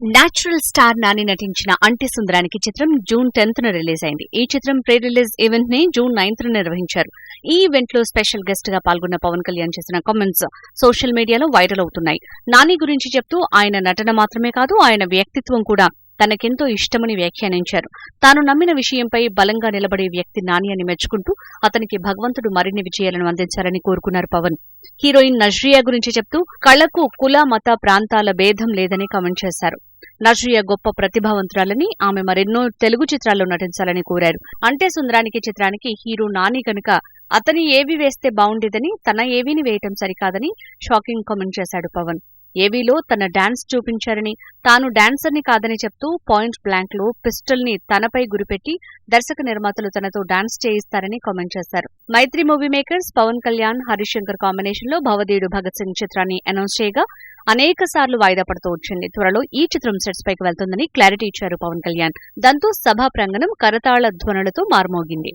Natural star Nani నటించిన అంటి సుందరానికి చిత్రం జూన్ టెన్త్ న రిలీజ్ అయింది. ఈ చిత్రం ప్రీ రిలీజ్ ఈవెంట్ని జూన్ నైన్త్ న నిర్వహించారు. ఈ ఈవెంట్లో స్పెషల్ గెస్ట్గా పాల్గొన్న పవన్ కళ్యాణ్ చేసిన కామెంట్స్ సోషల్ మీడియాలో వైరల్ అవుతున్నాయి. నాని గురించి చెప్తూ ఆయన నటన మాత్రమే కాదు ఆయన వ్యక్తిత్వం కూడా తనకెంతో ఇష్టమని వ్యాఖ్యానించారు. తాను నమ్మిన విషయంపై బలంగా నిలబడే వ్యక్తి నాని అని మెచ్చుకుంటూ అతనికి భగవంతుడు మరిన్ని విజయాలను అందించాలని కోరుకున్నారు పవన్. హీరోయిన్ నజ్రియా గురించి చెప్తూ కళకు కుల మత ప్రాంతాల భేదం లేదని కామెంట్ చేశారు. నజ్రియా గొప్ప ప్రతిభావంతురాలని ఆమె మరెన్నో తెలుగు చిత్రాల్లో నటించాలని కోరారు. అంటే సుందరానికి చిత్రానికి హీరో నాని కనుక అతని ఏవి వేస్తే బాగుండేదని తన ఏవీని వేయటం సరికాదని షాకింగ్ కామెంట్ చేశాడు పవన్. ఏవీలో తన డాన్స్ చూపించారని తాను డాన్సర్ని కాదని చెప్తూ పాయింట్ బ్లాంక్లో పిస్టల్ని తనపై గురిపెట్టి దర్శక నిర్మాతలు తనతో డాన్స్ చేయిస్తారని కామెంట్ చేశారు. మైత్రి మూవీ మేకర్స్ పవన్ కళ్యాణ్ హరీష్ కాంబినేషన్లో భవదేవుడు భగత్ సింగ్ చిత్రాన్ని అనౌన్స్ చేయగా అనేక సార్లు వాయిదా పడుతూ వచ్చింది. త్వరలో ఈ చిత్రం సెట్స్ పైకి వెళ్తుందని క్లారిటీ ఇచ్చారు పవన్ కళ్యాణ్. దాంతో సభా ప్రాంగణం కరతాళ ధ్వనులతో మార్మోగింది.